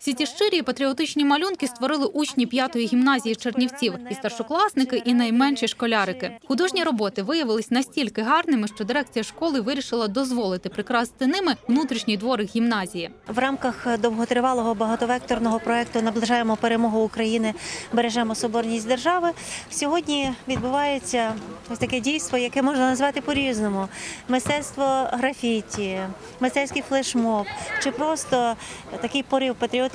Всі ті щирі патріотичні малюнки створили учні п'ятої гімназії Чернівців, і старшокласники, і найменші школярики. Художні роботи виявились настільки гарними, що дирекція школи вирішила дозволити прикрасити ними внутрішній дворик гімназії. В рамках довготривалого багатовекторного проекту Наближаємо перемогу України, бережемо соборність держави. Сьогодні відбувається ось таке дійство, яке можна назвати по-різному: мистецтво графіті, мистецький флешмоб чи просто такий порив патріотичний,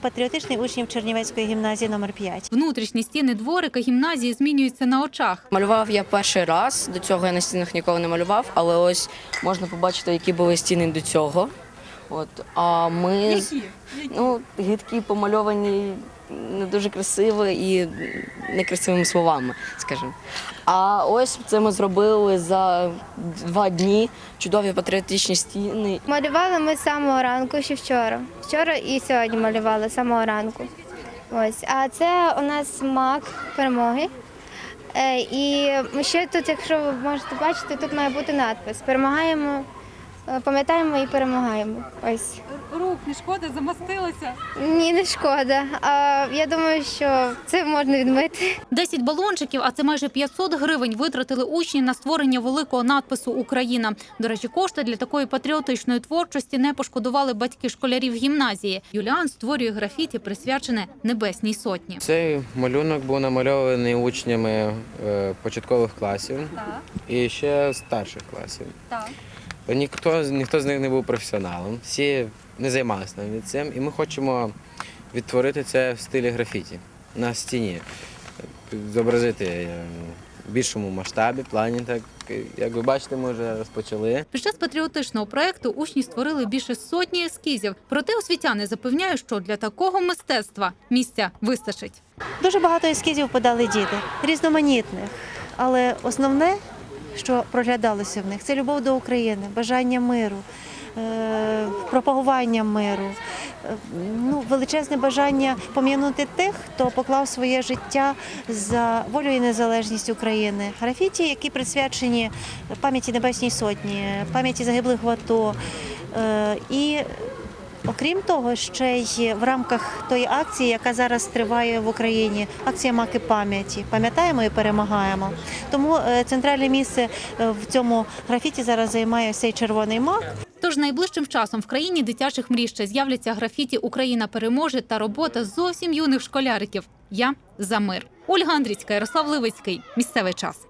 патріотичний учнів Чернівецької гімназії номер 5. Внутрішні стіни дворика гімназії змінюються на очах. Малював я перший раз. До цього я на стінах ніколи не малював, але ось можна побачити, які були стіни до цього. От а ми з- ну гидкі помальовані не дуже красиво і некрасивими словами, скажімо. А ось це ми зробили за два дні. Чудові патріотичні стіни. Малювали ми з самого ранку, ще вчора. Вчора і сьогодні малювали з самого ранку. Ось. А це у нас мак перемоги. Е, І ще тут, якщо ви можете бачити, тут має бути надпис Перемагаємо, пам'ятаємо і перемагаємо. Ось. Рук не шкода, замастилася. Ні, не шкода. А я думаю, що це можна відмити. 10 балончиків, а це майже 500 гривень, витратили учні на створення великого надпису Україна. До речі, кошти для такої патріотичної творчості не пошкодували батьки школярів гімназії. Юліан створює графіті, присвячене Небесній Сотні. Цей малюнок був намальований учнями е, початкових класів і ще старших класів. Так. Ніхто, з- ніхто з них не був професіоналом, всі не займалися навіть цим. І ми хочемо відтворити це в стилі графіті на стіні, зобразити е, в більшому масштабі, плані. Так як ви бачите, ми вже розпочали. Під час патріотичного проекту учні створили більше сотні ескізів. Проте освітяни запевняють, що для такого мистецтва місця вистачить. Дуже багато ескізів подали діти, різноманітних. Але основне, що проглядалося в них, це любов до України, бажання миру, е, пропагування миру, е, ну, величезне бажання пом'янути тих, хто поклав своє життя за волю і незалежність України. Графіті, які присвячені пам'яті Небесній Сотні, пам'яті загиблих в АТО. Е, І Окрім того, ще й в рамках тої акції, яка зараз триває в Україні, акція маки пам'яті. Пам'ятаємо і перемагаємо. Тому е, центральне місце е, в цьому графіті зараз займає цей червоний мак. Тож найближчим часом в країні дитячих мрій ще з'являться графіті Україна переможе та робота зовсім юних школяриків. Я за мир. Ольга Андрійська, Ярослав Ливицький. Місцевий час.